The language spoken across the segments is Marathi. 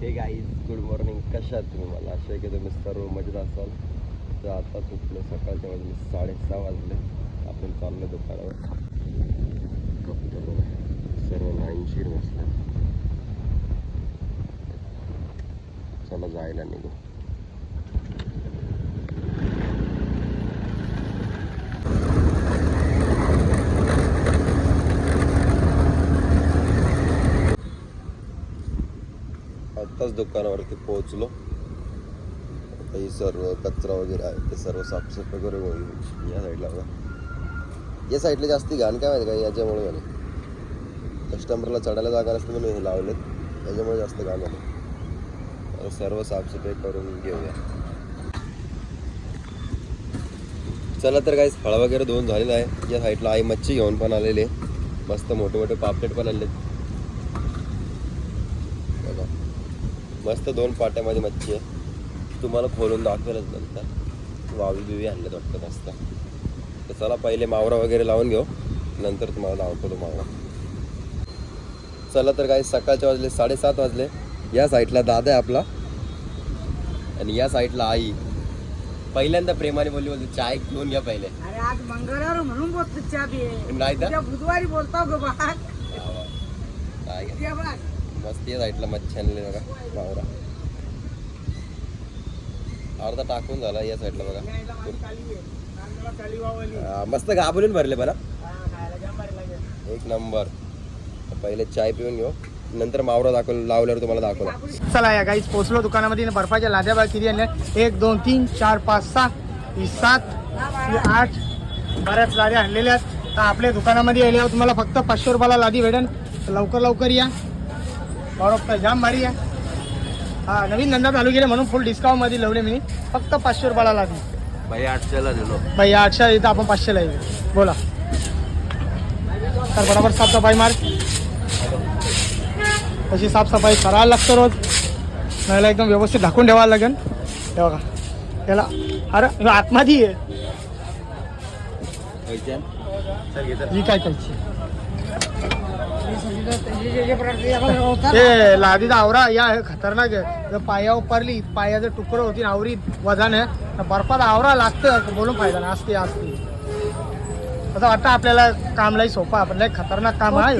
हे गाईज गुड मॉर्निंग कशा तुम्ही मला? असं आहे की तुम्ही सर्व मजेत असाल. तर आता उठलो सकाळच्या वाजले साडेसहा वाजले. आपण चाललो दुकानावर. सर्व लाईनशीर बसले चला जायला निघू. आत्ताच दुकानावरती पोहोचलो. काही सर्व कचरा वगैरे आहे ते सर्व साफसफाई वगैरे होईल या साईडला बघा या साईडला जास्ती घाण काय माहिती का याच्यामुळे झाले. कस्टमरला चढायला जागा नसते म्हणून हे लावलेत. त्याच्यामुळे जास्त घाण झालं. सर्व साफसफाई करून घेऊया. चला तर काही फळ वगैरे धुवून झालेलं आहे. या साईडला आई मच्छी घेऊन पण आलेले. मस्त मोठे मोठे पापलेट पण आणले बघा. मस्त दोन पाट्यामध्ये मच्छी आहे. तुम्हाला खोलून दाखवेलच नंतर. वावी बिवी आणलेत वाटतं मस्त. तर चला पहिले मावरा वगैरे लावून घेऊ. नंतर तुम्हाला दाखवतो मावरा. चला तर काही सकाळचे वाजले साडेसात वाजले. या साईडला दादा आहे आपला. आणि या साईडला आई. पहिल्यांदा प्रेमाने बोलली बोलते चाय घेऊन घ्या पहिले. अरे आज मंगळवार म्हणून बोलतो चहा नाही बुधवारी बोलताव ग बा काय. मस्त या साईडला मच्छी आणली बघा मावरा अर्धा टाकून झाला या साईडला बघा. मस्त घाबरून भरले बरं एक नंबर. पहिले चाय पिऊन घेऊ. नंतर मावरा दाखवलं लावल्यावर तुम्हाला दाखवला चला या गाईस पोहोचलो दुकानामध्ये. बर्फाच्या लाद्या बाळ किती आणल्या? एक दोन तीन चार पाच सहा सात आठ बऱ्याच लाद्या आणलेल्या आहेत. तर आपल्या दुकानामध्ये आल्यावर तुम्हाला फक्त पाचशे रुपयाला लादी भेटेल. लवकर लवकर या. बरोबर जाम भारी आहे हा नवीन धंदा चालू केला म्हणून फुल डिस्काउंटमध्ये लावले मी फक्त पाचशे रुपयाला लादी भाई आठशेला दिलो बाई आठशे इथं आपण पाचशेला येऊ बोला। तर बरोबर साफसफाई मार। तशी साफसफाई करायला लागतं रोज। नाहीला एकदम व्यवस्थित ढाकून ठेवायला लागेल हे बघा। त्याला अरे आतमध्ये आहे ही। काय त्याची ते लादीचा आवरा या हे खतरनाक आहे. जर पायावर पडली पायाचं तुकडं होती आवरी वजन आहे तर बर्फात आवरा लागतं बोलून फायदा नाही असते असते. असं वाटतं आपल्याला काम लई सोपं आहे, पण लई खतरनाक काम आहे.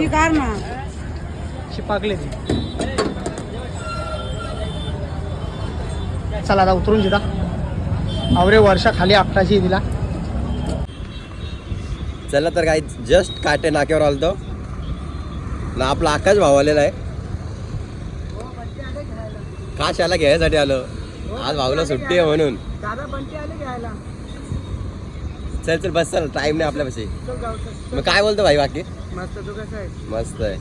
शिपाकले ती. चला आता उतरून जिदा आवरे वर्षा खाली आपटाची दिला. चला तर काही जस्ट काटे नाक्यावर आलतो. आपला आकाश भाव आलेला आहे. काशाला घ्यायसाठी आलो. आज भाऊला सुट्टी आहे म्हणून. चल चल बस चल टाइम नाही आपल्यापाशी. चल मग काय बोलतो भाई बाकी? मस्त आहे.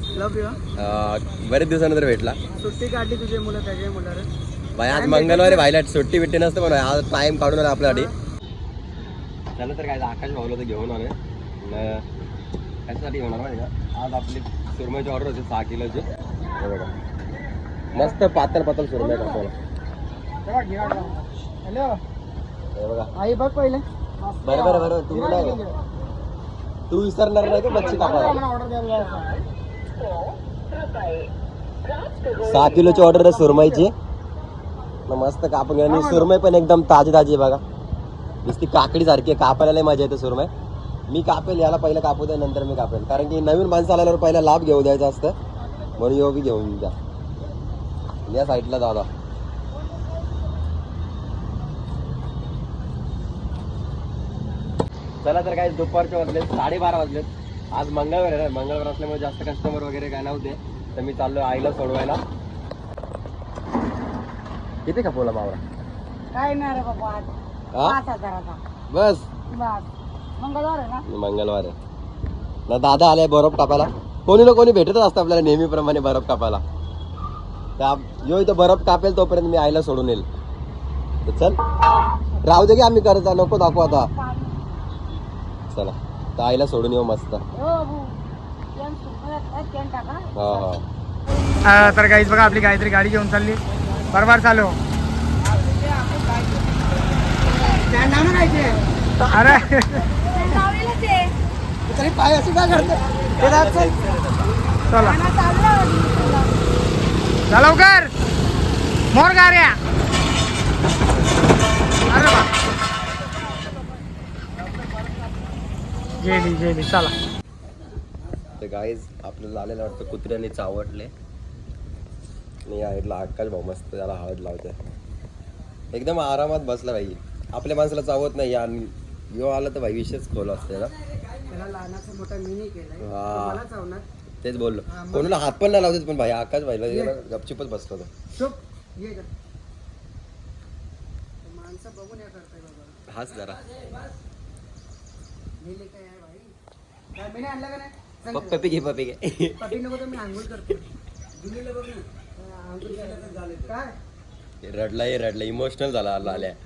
बरेच दिवसानंतर भेटला. सुट्टी काढली तुझे मुलं मुलं भाई आज मंगळवारी भाईला सुट्टी बिट्टी नसतं पण आज टाइम काढून आला आपल्यासाठी. चला तर काय आकाश भाऊला तर घेऊन आलोय. घेऊन आलो माहिती का आज आपली सुरमईची ऑर्डर होती सहा किलोची. हे बघा मस्त पातळ पातळ सुरमई कापवला हॅलो. हे बघा. आई बघ पहिले. बरं बरं बरं. तू नाही? तू विसरणार नाही का मच्छी कापायला. सहा किलोची ऑर्डर आहे सुरमईची. मस्त कापून घ्या. आणि सुरमई पण एकदम ताजी ताजी आहे बघा. नुसती काकडी सारखी आहे. कापायला मजा येते सुरमई. मी कापेल याला पहिलं कापू द्या नंतर मी कापेल. कारण की नवीन माणसं आल्यावर पहिला लाभ घेऊ द्यायचा असतं. म्हणून यो बी घेऊन द्या या साईडला दादा. चला तर काय दुपारचे वाजले साडेबारा वाजलेत आज मंगळवार आहे ना? मंगळवार असल्यामुळे जास्त कस्टमर वगैरे काय नव्हते. तर मी चाललो आईला सोडवायला. किती खपवला मावरा काय नाही रे बाबा आज पाच हजाराचा. बस. बस. मंगळवार आहे ना? मंगळवार आहे. ना दादा आले बरफ कापायला. कोणी ना कोणी भेटतच असतं आपल्याला नेहमीप्रमाणे बरफ कापायला. त्या यो इथं बरफ कापेल तोपर्यंत मी आईला सोडून येईल. तर चल. राहू दे की आम्ही करत आहे, नको दाखवू आता. चला. तर आईला सोडून येऊ मस्त. हो हा. हा तर काहीच बघा आपली काहीतरी गाडी घेऊन चालली. बरोबर चालू. अरे. तरी पाय अशी काय करते? ते जात चल. चला जा लवकर. मोर गाड्या अरे गेली गेली चला. तर गाईज आपल्याला आलेलं वाटतं कुत्र्याने चावटले. आणि या साईडला आकाश भाऊ मस्त त्याला हळद लावते एकदम आरामात बसला भाई. आपल्या माणसाला चावत नाही आणि यो आला तर भाई विषयच खोल असते ना. त्याला हा. तेच बोललो. कोणाला हात पण नाही लावतेच पण भाई आकाश भाईला गेला गपचिपच बसतो तो. चुप. ये इकडं. माणसं बघून या करताय बाबा हाच जरा. नेले काय आहे भाई काय मिनी आणला का नाही? सांग पप- पपी घे पपी घे. पप्पी नको तर मी आंघोळ करतो. दिलेलं बघ ना. हा, आंघोळ केलं तर झालं काय? रडला हे रडला इमोशनल झाला आला आल्या बस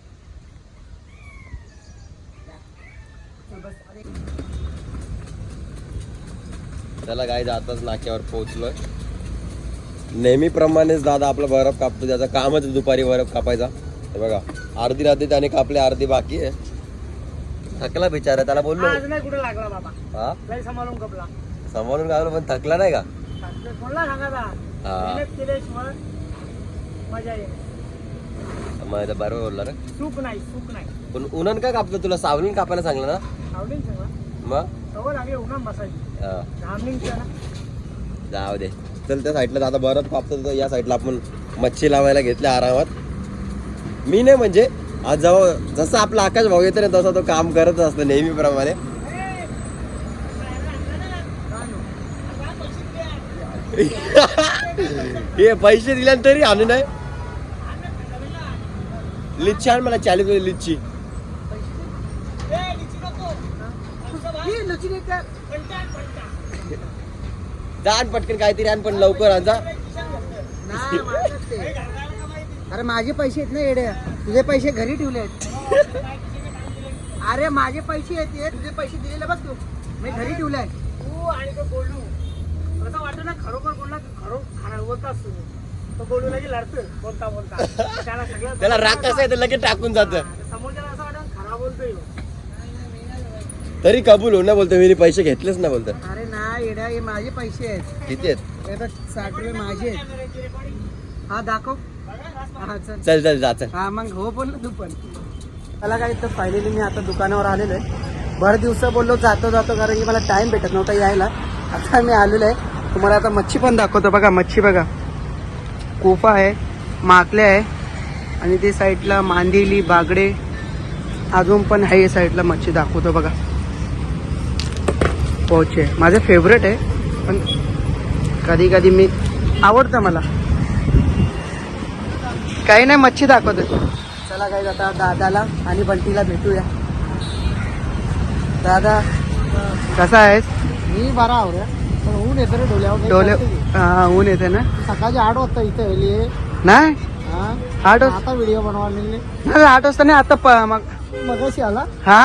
अरे त्याला गाय जाताच नाक्यावर पोहोचलोय. नेहमीप्रमाणेच दादा आपला बरफ कापतो त्याचं कामच दुपारी बरफ कापायचा. हे बघा अर्धी रात्री त्याने कापले अर्धी बाकी आहे. थकला बिचारा त्याला बोललो. आज नाही कुठे लागला बाबा. हा? लय सांभाळून कपला. सांभाळून गावलं पण थकला नाही का? कोणला हा. मेहनत केल्याशिवाय मजा येईल मग आता बरोबर बोलला सुख नाही सुख नाही. पण उन्हान का कापलं? तुला सावलीन कापायला सांगलं ना? आवडेल सगळं मग? सवय लागली उन्हात बसायची. हा, ना? जाऊ दे. चल त्या साईडला दादा बरफ कापतो तर या साईडला आपण मच्छी लावायला घेतले आरामात. मी नाही म्हणजे आज जवळ जसं आपला आकाश भाऊ येतो ना तसा तो काम करतच असतो नेहमीप्रमाणे. हे पैसे दिल्या तरी आणू नाही लिच्ची आण मला चाळीस रुपये लिच्ची. लुची नाही का? जा आण पटकन काहीतरी आण पण लवकर आण जा. नाही, माझंच ते. अरे माझे पैसे आहेत ना येड्या तुझे पैसे घरी ठेवले आहेत. अरे माझे पैसे आहेत हे, तुझे पैसे दिलेले बस तू. मी घरी ठेवले आहेत. तू आणि तो बोलू. असं वाटतं ना खरोखर कोणला खरो खरा बोलतास तू तो बोलू लगे लढतं बोलता बोलता. त्याला सगळं त्याला राग कसा आहे ते लगेच टाकून जात. समोरच्याला असं वाटतं खरा बोलतोय ह्यो. तरी कबूल हो ना बोलतो मी पैसे घेतलेच ना बोलतो. अरे नाही येड्या हे माझे पैसे आहेत. किती आहेत? हे बघ साठ रुपये माझे आहेत. हा दाखव. हा चल. चल चल जा चल. हा मग हो बोल ना तू पण. मला काय तर फायनली मी आता दुकानावर आलेलो आहे. भर दिवस बोललो जातो जातो कारण की मला टाइम भेटत नव्हता यायला. आता मी आलेलो आहे. तुम्हाला आता मच्छी पण दाखवतो बघा मच्छी बघा. कोफा आहे माकल्या आहे आणि ते साईडला मांदेली बागडे अजून पण आहे या साईडला मच्छी दाखवतो बघा. पोचे माझं फेवरेट आहे पण कधी कधी मी आवडतं मला. काही नाही मच्छी दाखवतो चला काही आता दादाला आणि बंटीला भेटूया. दादा कसा आहेस? मी बरा आहो ऊन येतं रे डोल्यावर. डोले हा ऊन येते ना? सकाळचे आठ वाजता इथे आली नाही? हा? आठ वाजता आता व्हिडिओ बनवायला निघले. नाही, आठ वाजता नाही आता प- मग मगाशी आला. हा?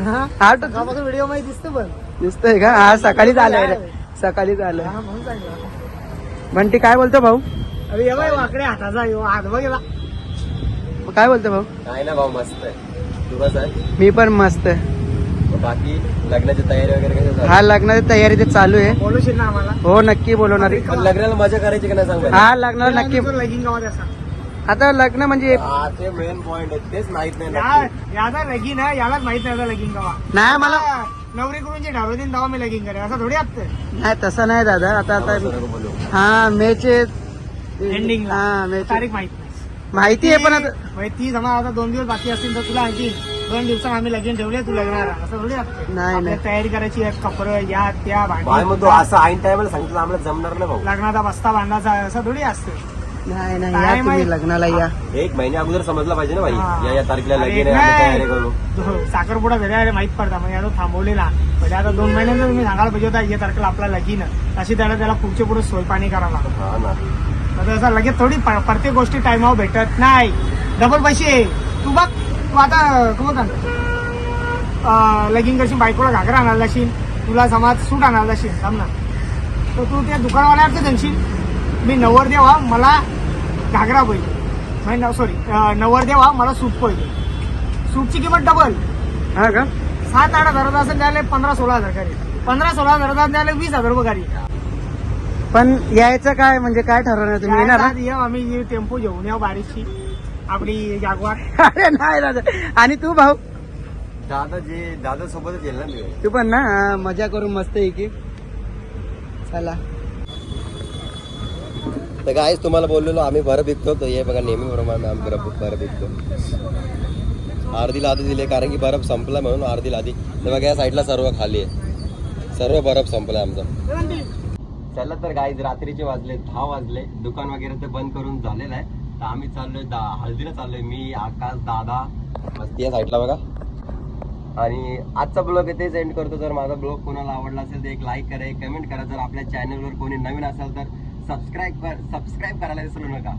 हा? आठ सकाळपासून व्हिडिओमध्ये दिसते पण. दिसतोय का? हा सकाळीच आलंय रे. सकाळीच आलंय. हा म्हणून सांगितलं. बंटी काय बोलतो भाऊ? अरे ये बाई वाकडे हाताचा यो हात बघ गेला काय बोलतो भाऊ? काय ना भाऊ मस्त आहे. तू कसं आहे? मी पण मस्त आहे. बाकी लग्नाची तयारी वगैरे कशी झाली? हा लग्नाची तयारी ते चालू आहे बोलूशील ना आम्हाला हो नक्की बोलवणार आहे. पण लग्नाला मजा करायची का नाही सांग बरं? हा लग्नाला नक्की लगीन गावात असा आता लग्न म्हणजे हा ते मेन पॉइंट आहे तेच माहीत नाही या नक्की. याचा लगीन आहे यालाच माहीत नाही लगीन गावा नाही मला नवरी करून जे ढाबे दिन तेव्हा मी लगीन करेन असं थोडी असतं नाही तसं नाही दादा आता आता बोलू. हा मेचे Ending ला. हा मेचे तारीख माहीत नाही माहिती आहे पण आता म्हणजे ती जमा आता दोन दिवस बाकी असतील तर तुला आणखी दोन दिवसात आम्ही लगीन ठेवले तू लग्नाला असं थोडी असतं नाही, आपल्याला नाही. तयारी करायची आहे कपडे या त्या भांडी. मग तू असं ऐन टायमाला सांगितलं आम्हाला जमणार नाही भाऊ. लग्नाचा बस्ता बांधायचा असं थोडी असतं नाही नाही काय या तुम्ही माहीत? लग्नाला या. एक महिन्या अगोदर समजलं पाहिजे ना भाई. हा. या या तारखेला अरे लगीन आहे आम्ही नाही. तयारी करू. दो- साखरपुडा घरी माहीत पडता. म्हणजे आता थांबवलेला. म्हणजे आता दोन महिन्यांचा तुम्ही सांगायला पाहिजे होता या तारखेला आपला लगीन आहे. तशी त्याला त्याला पुढचे पुढे सोय पाणी करावं लागतं हा ना. आता असं लगेच थोडी प- प्रत्येक गोष्टी टाइमावर भेटत नाही. डबल पैसे. तू बघ. तू आता तू बघ लगीन करशील बायकोला घागरा आणायला जाशील तुला समाज सूट आणायला जाशील थांब ना. तर तू त्या दुकानवाल्यावरच म्हणशील मी नवर देवा मला घागरा पाहिजे म्हणजे सॉरी नवर देवा मला सूट पाहिजे सूटची किंमत डबल हा का? सात आठ हजाराचा असेल त्याला पंधरा सोळा हजार गाडी. पंधरा सोळा हजाराचा द्यायला वीस हजार रुपये गाडी. पण यायचं काय? म्हणजे काय ठरवणार तुम्ही येणार आम्ही टेम्पो घेऊन येऊ बारीकशी. आपली जागवार. अरे नाही दादा. आणि तू भाऊ? दादा जे दादा सोबतच येईल ना मी. तू पण ना हा, मजा करून मस्त आहे की. चला. तर काय तुम्हाला बोललेलो आम्ही बरं विकतो तर हे बघा नेहमी प्रमाणे आम्ही बरं बरं विकतो अर्धी लादी दिली कारण की बर्फ संपला म्हणून अर्धी लादी. तर बघा या साईडला सर्व खाली आहे. सर्व बर्फ संपला आमचा. चला तर गाईज रात्रीचे वाजले दहा वाजले. दुकान वगैरे ते बंद करून झालेलं आहे. तर आम्ही चाललोय दा हळदीला चाललोय मी आकाश दादा. मस्ती या साईडला बघा. आणि आजचा ब्लॉग इथेच एंड करतो. जर माझा ब्लॉग कोणाला आवडला असेल तर एक लाईक करा एक कमेंट करा. जर आपल्या चॅनलवर कोणी नवीन असेल तर सबस्क्राईब कर सबस्क्राईब करायला विसरू नका.